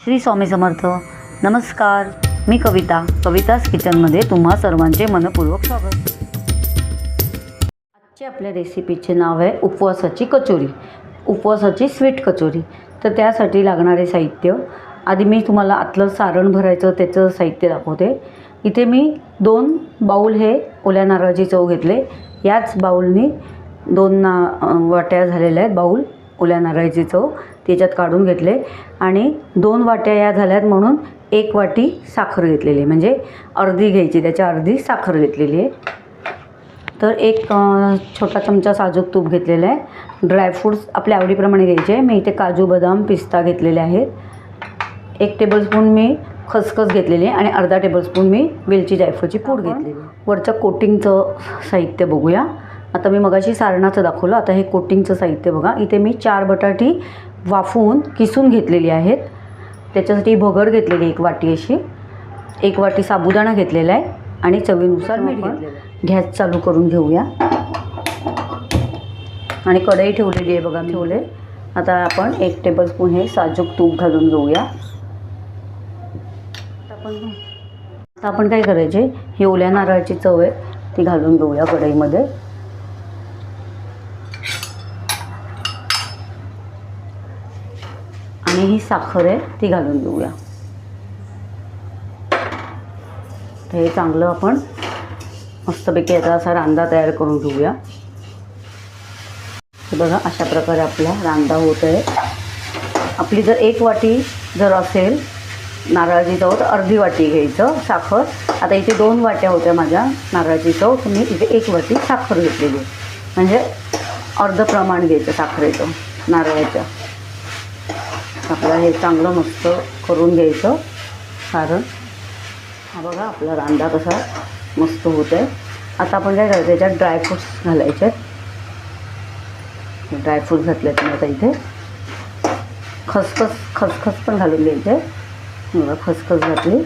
श्री स्वामी समर्थ. नमस्कार. मी कविता. कविताच किचनमध्ये तुम्हा सर्वांचे मनपूर्वक स्वागत. आजच्या आपल्या रेसिपीचे नाव आहे उपवासाची कचोरी. उपवासाची स्वीट कचोरी. तर त्यासाठी लागणारे साहित्य. आधी मी तुम्हाला आतलं सारण भरायचं त्याचं साहित्य दाखवते. इथे मी दोन बाऊल हे ओल्या नारळाची चव घेतले. याच बाऊलनी दोन ना वाट्या झालेल्या आहेत बाऊल. ओल्या नारळाची चव त्याच्यात काढून घेतले. आणि दोन वाट्या या झाल्यात म्हणून एक वाटी साखर घेतलेली आहे. म्हणजे अर्धी घ्यायची त्याच्या अर्धी साखर घेतलेली आहे. तर एक छोटा चमचा साजूक तूप घेतलेलं आहे. ड्रायफ्रूट्स आपल्या आवडीप्रमाणे घ्यायचे. मी इथे काजू बदाम पिस्ता घेतलेले आहेत. एक टेबलस्पून मी खसखस घेतलेली आहे. आणि अर्धा टेबलस्पून मी वेलची जायफळची पूड घेतलेली. वरच्या कोटिंगचं साहित्य बघूया. आता मी मगाशी सारणाचं दाखवलं. आता हे कोटिंगचं साहित्य बघा. इथे मी चार बटाटी वाफवून किसून घेतलेली आहेत. त्याच्यासाठी भगर घेतलेली एक वाटी अशी. एक वाटी साबुदाणा घेतलेला आहे आणि चवीनुसार मीठ. गॅस चालू करून घेऊया. आणि कढई ठेवलेली आहे बघा ठेवले आता आपण एक टेबलस्पून हे साजूक तूप घालून घेऊया. आपण आता आपण काय करायचे? ही ओल्या नारळाची चव आहे ती घालून घेऊया कढईमध्ये. आणि ही साखर आहे ती घालून देऊया तर हे चांगलं आपण मस्तपैकी याचा असा रांदा तयार करून घेऊया. बघा अशा प्रकारे आपला रांदा होत आहे. आपली जर एक वाटी जर असेल नारळाची चव तर अर्धी वाटी घ्यायचं साखर. आता इथे दोन वाट्या होत्या माझ्या नारळाची चव तर मी इथे एक वाटी साखर घेतलेली म्हणजे अर्ध प्रमाण घ्यायचं साखरेचं नारळाच्या. आपलं हे चांगलं मस्त करून घ्यायचं. सारण हा बघा आपला रांदा कसा मस्त होत आहे आता आपण काय करायचं याच्यात ड्रायफ्रूट्स घालायचे आहेत. घातले घातलेत मी आता इथे. खसखस खसखस पण घालून द्यायचे बघा खसखस घातली.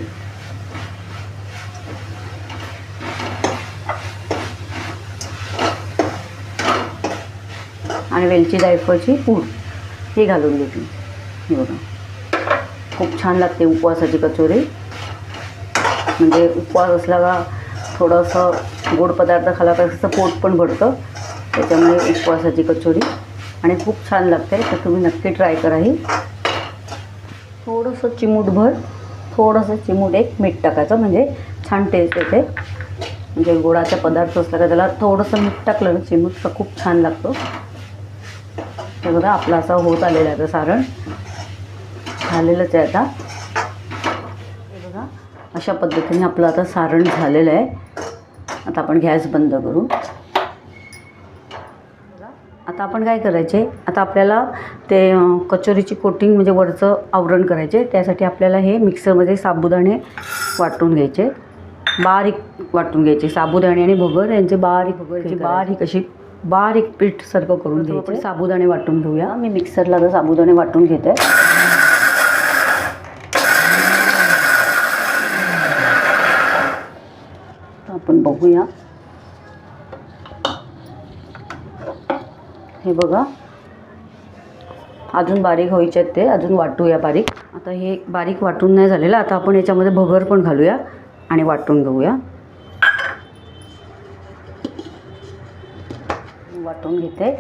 आणि वेलची जायफळची पूड ही घालून घेतली. हे बघा खूप छान लागते उपवासाची कचोरी. म्हणजे उपवास असला का थोडंसं गोड पदार्थ खाला का कसं पोट पण भरतं. त्याच्यामुळे उपवासाची कचोरी. आणि खूप छान लागते तर तुम्ही नक्की ट्राय करा ही. थोडंसं चिमूटभर थोडंसं चिमूट एक मीठ टाकायचं म्हणजे छान टेस्ट येते. म्हणजे गोडाचा पदार्थ असला का त्याला थोडंसं मीठ टाकलं ना चिमूट तर खूप छान लागतो. हे बघा आपला असा होत आलेला आहे आता सारण. झालेलंच आहे आता. बघा अशा पद्धतीने आपलं आता सारण झालेलं आहे. आता आपण गॅस बंद करू. आता आपण काय करायचे? आता आपल्याला ते कचोरीची कोटिंग म्हणजे वरचं आवरण करायचे. त्यासाठी आपल्याला हे मिक्सरमध्ये साबुदाणे वाटून घ्यायचे. बारीक वाटून घ्यायचे. साबुदाणे आणि भगर यांचे बारीक भगरची बारीक अशी बारीक पीठसारखं करून घ्यायचं आपण साबुदाणे वाटून घेऊया. मी मिक्सरला आता साबुदाणे वाटून घेते. आपण बघूया. हे बघा. अजून बारीक व्हायचे आहेत ते. अजून वाटूया बारीक. आता हे बारीक वाटून नाही झालेलं. आता आपण याच्यामध्ये भगर पण घालूया आणि वाटून घेऊया. वाटून घेते.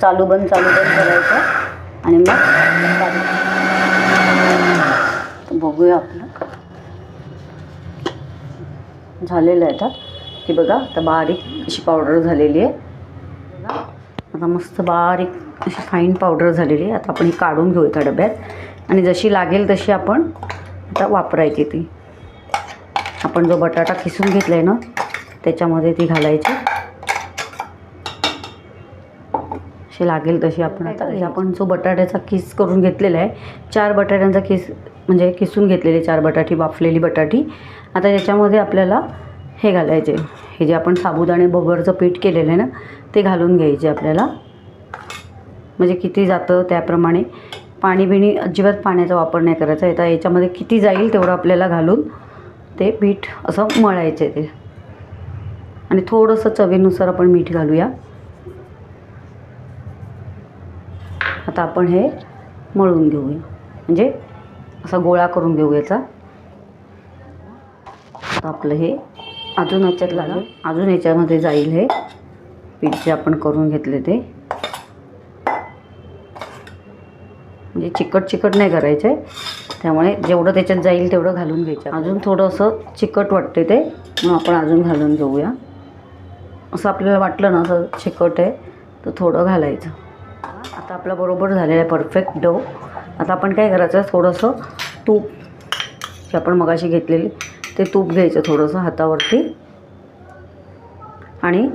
चालू बंद चालू बंद करायचं. आणि मग बघूया आपलं झालेलं आहे आता. की बघा आता बारीक अशी पावडर झालेली आहे. बघा आता मस्त बारीक अशी फाईन पावडर झालेली आहे. आता आपण ही काढून घेऊ एका डब्यात. आणि जशी लागेल तशी आपण आता वापरायची ती. आपण जो बटाटा खिसून घेतला आहे ना त्याच्यामध्ये ती घालायची. अशी लागेल तशी आपण आता. आपण जो बटाट्याचा किस करून घेतलेला आहे चार बटाट्यांचा किस म्हणजे किसून घेतलेले चार बटाटी वाफलेली बटाटी आता त्याच्यामध्ये आपल्याला हे घालायचे. हे जे आपण साबुदाणे बगरचं पीठ केलेलं आहे ना ते घालून घ्यायचे आपल्याला. म्हणजे किती जातं त्याप्रमाणे. पाणी बिणी अजिबात पाण्याचा वापर नाही करायचा. आता याच्यामध्ये किती जाईल तेवढं आपल्याला घालून ते पीठ असं मळायचे ते. आणि थोडंसं चवीनुसार आपण मीठ घालूया. आता आपण हे मळून घेऊया. म्हणजे असा गोळा करून घेऊ याचा. आता आपलं हे अजून याच्यात लागेल अजून याच्यामध्ये जाईल हे. पीठ जे आपण करून घेतले ते. म्हणजे चिकट चिकट नाही करायचे. त्यामुळे जेवढं त्याच्यात जाईल तेवढं घालून घ्यायचं. अजून थोडंसं चिकट वाटते ते मग आपण अजून घालून घेऊया. असं आपल्याला वाटलं ना असं चिकट आहे तर थोडं घालायचं. आता आपला बरोबर झालेला आहे परफेक्ट डो आता आपण काय करायचं थोडंसं तूप जे आपण मगाशी घेतलेले ते तूप घ्यायचं थोडंसं हातावरती. आणि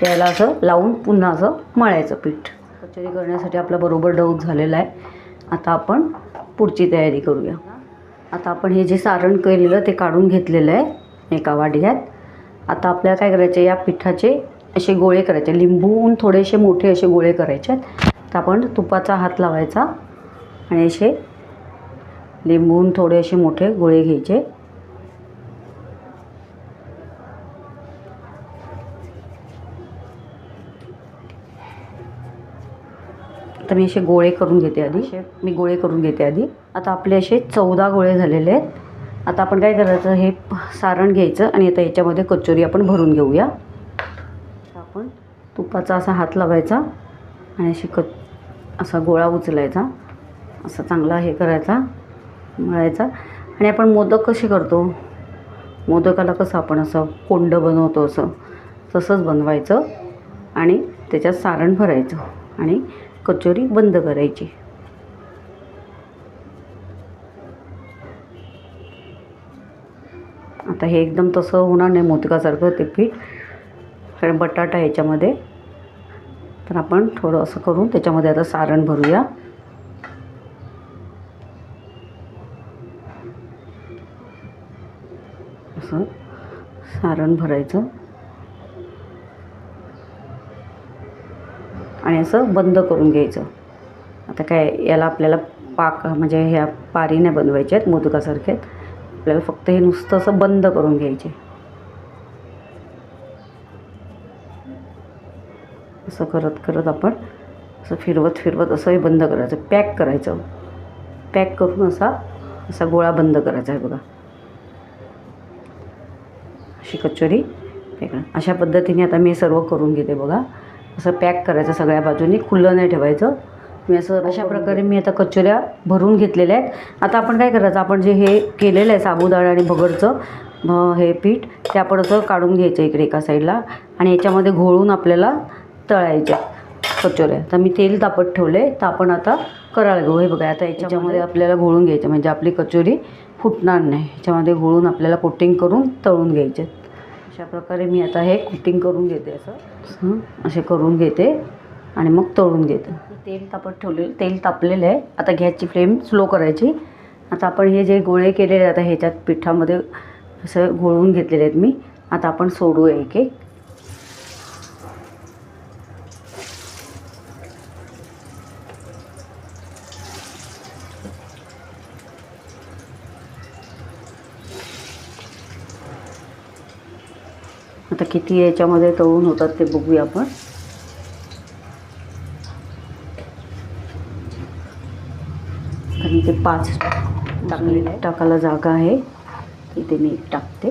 त्याला असं लावून पुन्हा असं मळायचं पीठ. कचोरी करण्यासाठी आपला बरोबर डो झालेला आहे. आता आपण पुढची तयारी करूया. आता आपण हे जे सारण केलेलं ते काढून घेतलेलं आहे एका वाढ्यात आता आपल्याला काय करायचे या पिठाचे असे गोळे करायचे. लिंबून थोडेसे मोठे असे गोळे करायचे आहेत. तर आपण तुपाचा हात लावायचा आणि असे लिंबूहून थोडे असे मोठे गोळे घ्यायचे. आता मी असे गोळे करून घेते आधी. मी गोळे करून घेते आधी. आता आपले असे चौदा गोळे झालेले आहेत. आता आपण काय करायचं? हे सारण घ्यायचं आणि आता याच्यामध्ये कचोरी आपण भरून घेऊया. आपण तुपाचा असा हात लावायचा. आणि शिकत असा गोळा उचलायचा. असा चांगला हे करायचा मळायचा. आणि आपण मोदक कसे करतो? मोदकाला कसं आपण असं कोंड बनवतो असं तसंच बनवायचं आणि त्याच्यात सारण भरायचं आणि कचोरी बंद करायची. आता हे एकदम तसं होणार नाही मोदकासारखं ते पीठ. कारण बटाटा याच्यामध्ये तर आपण थोडं असं करून त्याच्यामध्ये आता सारण भरूया. असं सारण भरायचं. आणि असं बंद करून घ्यायचं. आता काय याला आपल्याला पाक म्हणजे ह्या पारी नाही बनवायचे आहेत मोदकासारखे आहेत आपल्याला फक्त हे नुसतं असं बंद करून घ्यायचे. असं करत करत आपण असं फिरवत फिरवत असं हे बंद करायचं. पॅक करायचं. पॅक करून असा असा गोळा बंद करायचा आहे बघा. अशी कचोरी वेगळं अशा पद्धतीने आता मी सर्व करून घेते बघा. असं पॅक करायचं सगळ्या बाजूनी. खुलं नाही ठेवायचं. मी असं अशा प्रकारे मी आता कचोऱ्या भरून घेतलेल्या आहेत. आता आपण काय करायचं? आपण जे हे केलेलं आहे साबुदाणा आणि भगरचं हे पीठ ते आपण असं काढून घ्यायचं इकडे एका साईडला. आणि याच्यामध्ये घोळून आपल्याला तळायच्या. कचोऱ्या. तर मी तेल तापत ठेवले. तर आपण आता करायला घेऊ हे बघा आता याच्यामध्ये आपल्याला घोळून घ्यायचं. म्हणजे आपली कचोरी फुटणार नाही. याच्यामध्ये घोळून आपल्याला कोटिंग करून तळून घ्यायचे. अशा प्रकारे मी आता हे कोटिंग करून घेते असं. असं असे करून घेते आणि मग तळून घेते. तेल तापत ठेवले. तेल तापलेलं आहे. आता गॅसची फ्लेम स्लो करायची. आता आपण हे जे गोळे केलेले आता ह्याच्यात पिठामध्ये असं घोळून घेतलेले आहेत मी. आता आपण सोडूया एक एक. आता किती याच्यामध्ये तळून होतात ते बघूया आपण. कारण ते पाच टाकलेले टाकायला जागा आहे. इथे मी टाकते.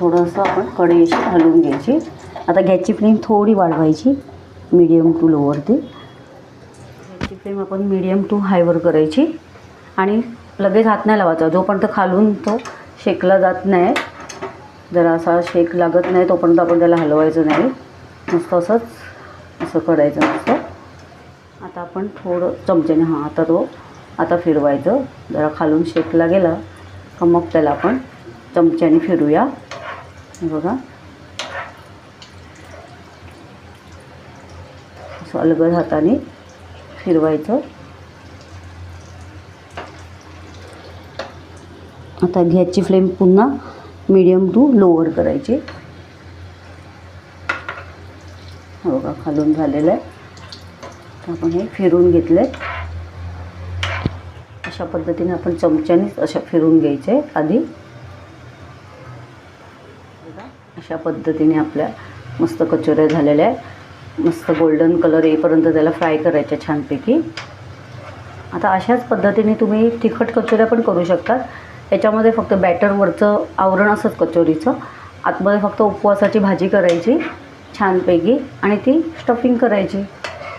थोडंसं आपण कढईशी हलवून घ्यायची. आता गॅसची फ्लेम थोडी वाढवायची. मीडियम टू लोवरती गॅसची फ्लेम आपण मीडियम टू हायवर करायची. आणि लगेच हात नाही लावायचा. जोपर्यंत खालून तो शेकला जात नाही जरा असा शेक लागत नाही तोपर्यंत आपण त्याला हलवायचं नाही. नुसतं असंच असं करायचं नुसतं आता आपण थोडं चमच्याने हां आता तो आता फिरवायचं. जरा खालून शेकला गेला का मग त्याला आपण चमच्याने फिरूया. बघा. असं अलगद हाताने फिरवायचं. आता गॅसची फ्लेम पुन्हा मीडियम टू लोअर करायची. हो का खालून झालेलं आहे. तर आपण हे फिरून घेतलं आहे अशा पद्धतीने आपण चमच्यानेच अशा फिरून घ्यायचे आधी. अशा पद्धतीने आपल्या मस्त कचोऱ्या झालेल्या आहेत. मस्त गोल्डन कलर येईपर्यंत त्याला फ्राय करायच्या छानपैकी. आता अशाच पद्धतीने तुम्ही तिखट कचोऱ्या पण करू शकतात. याच्यामध्ये फक्त बॅटरवरचं आवरण असंच कचोरीचं. आतमध्ये फक्त उपवासाची भाजी करायची छानपैकी. आणि ती स्टफिंग करायची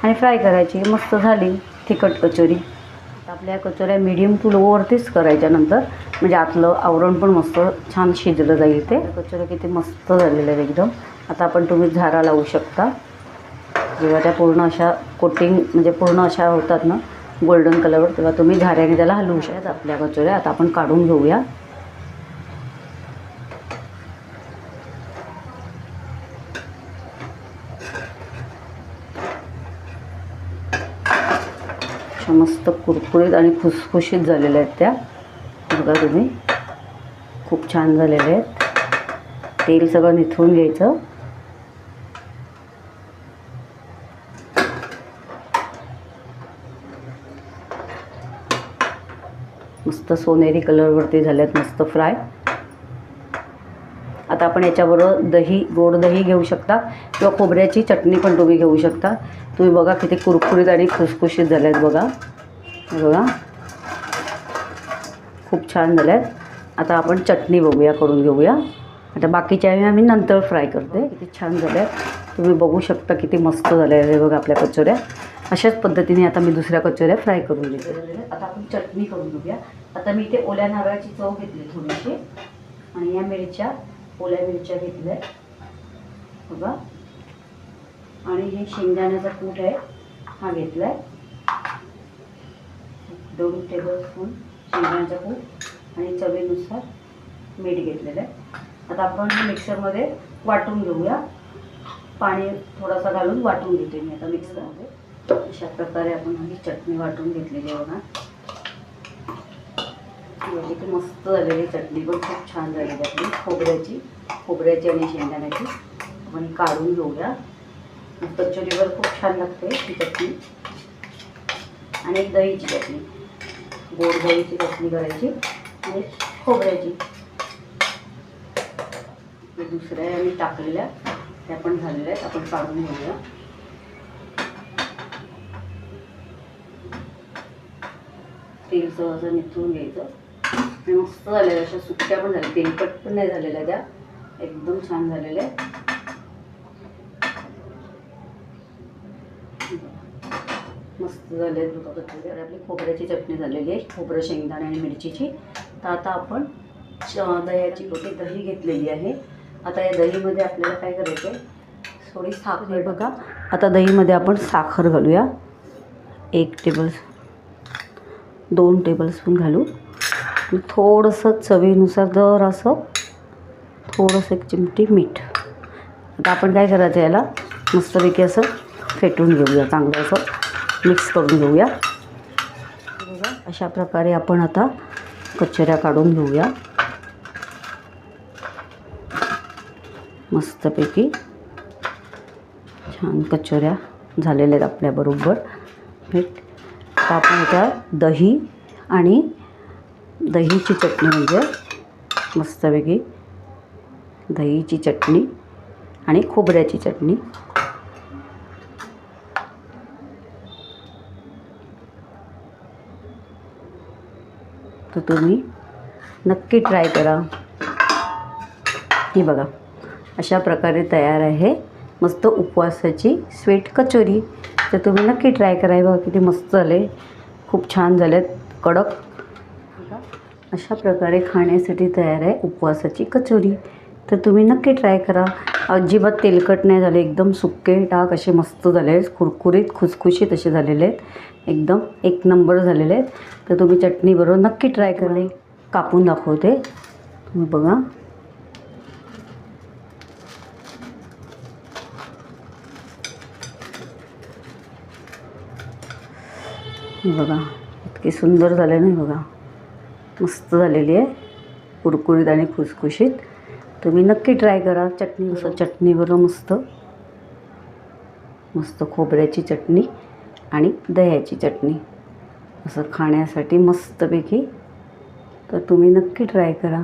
आणि फ्राय करायची. मस्त झाली तिखट कचोरी. आता आपल्या कचोऱ्या मिडियम टू लोवरतीच करायच्या नंतर. म्हणजे आतलं आवरण पण मस्त छान शिजलं जाईल ते. कचोऱ्या किती मस्त झालेल्या आहेत एकदम. आता आपण तुम्ही झारा लावू शकता. जेव्हा त्या पूर्ण अशा कोटिंग म्हणजे पूर्ण अशा होतात ना गोल्डन कलरवर तेव्हा तुम्ही झाऱ्याने त्याला हलवू शकत. आपल्या कचोऱ्या आता आपण काढून घेऊया. मस्त कुरकुरीत आणि खुसखुशीत झालेल्या आहेत त्या. बघा तुम्ही. खूप छान झालेल्या आहेत. तेल सगळं निथळून घ्यायचं. मस्त सोनेरी कलरवरती झाल्यात मस्त फ्राय. आता आपण याच्याबरोबर दही गोड दही घेऊ शकता किंवा खोबऱ्याची चटणी पण तुम्ही घेऊ शकता. तुम्ही बघा किती कुरकुरीत आणि खुसखुशीत झाल्या आहेत बघा बघा. खूप छान झाल्या आहेत आता आपण चटणी बघूया करून घेऊया. आता बाकीच्या आम्ही नंतर फ्राय करते. किती छान झाल्या आहेत तुम्ही बघू शकता किती मस्त झाल्या आहे हे बघा आपल्या कचोऱ्या. अशाच पद्धतीने आता मी दुसऱ्या कचोऱ्या फ्राय करून घेते. आता आपण चटणी करून घेऊया. आता मी इथे ओल्या नारळाची चव घेतली थोडीशी. आणि या मिरच्या ओल्या मिरच्या घेतल्या बघा. आणि हे शेंगदाण्याचा कूट आहे. हा घेतला आहे दोन टेबलस्पून शेंगदाण्याचा कूट आणि चवीनुसार मीठ घेतलेलं आहे. आता आपण मिक्सरमध्ये वाटून घेऊया. पाणी थोडासा घालून वाटून घेते मी आता मिक्सरमध्ये. अशा प्रकारे आपण ही चटणी वाटून घेतलेली आहे बघा. म्हणजे की मस्त झालेली चटणी पण खूप छान झालेली आपली. खोबऱ्याची खोबऱ्याची आणि शेंगदाण्याची. आपण काढून घेऊया. कचोरीवर खूप छान लागते ही चटणी. आणि दहीची चटणी. गोड दहीची चटणी करायची आणि खोबऱ्याची. दुसऱ्या आम्ही टाकलेल्या त्या पण झालेल्या आहेत. आपण काढून घेऊया. तेल सहजं निथळून घ्यायचं. आणि मस्त झालेल्या अशा सुक्या पण झाल्या. तेलकट पण नाही झालेल्या त्या. एकदम छान झालेल्या मस्त झाले आपली खोबऱ्याची चटणी झालेली आहे. खोबरं शेंगदाणे आणि मिरचीची. तर आता आपण दह्याची कोटी दही घेतलेली आहे. आता या दहीमध्ये आपल्याला काय करायचं आहे थोडी साखर. बघा. आता दहीमध्ये आपण साखर घालूया. एक टेबल दोन टेबलस्पून घालू. थोडंसं चवीनुसार दर असं थोडंसं एक चिमटी मीठ. आता आपण काय करायचं याला? मस्तपैकी असं फेटून घेऊया चांगलं असं मिक्स करून घेऊया. बघा अशा प्रकारे आपण आता कचऱ्या काढून घेऊया. मस्तपैकी छान कचोऱ्या झालेल्या आहेत आपल्याबरोबर मीठ आता आपण आता दही आणि दहीची चटणी म्हणजे मस्तपैकी दहीची चटणी आणि खोबऱ्याची चटणी. तर तुम्ही नक्की ट्राय करा. हे बघा अशा प्रकारे तयार आहे मस्त उपवासाची स्वीट कचोरी. तर तुम्ही नक्की ट्राय करा. हे बघा किती मस्त झाले खूप छान झालेत. कडक. अशा प्रकारे खाण्यासाठी तयार आहे उपवासाची कचोरी. तर तुम्ही नक्की ट्राय करा. अजिबात तेलकट नाही झाले. एकदम सुके टाक असे मस्त झाले आहेत. कुरकुरीत खुसखुशीत असे झालेले आहेत. एकदम एक नंबर झालेले आहेत. तर तुम्ही चटणीबरोबर नक्की ट्राय करा. कापून दाखवते. तुम्ही बघा. बघा इतकी सुंदर झाले नाही बघा. मस्त झालेली आहे कुरकुरीत आणि खुसखुशीत. तुम्ही नक्की ट्राय करा चटणी असं चटणीबरोबर मस्त. मस्त खोबऱ्याची चटणी आणि दह्याची चटणी. असं खाण्यासाठी मस्तपैकी. तर तुम्ही नक्की ट्राय करा.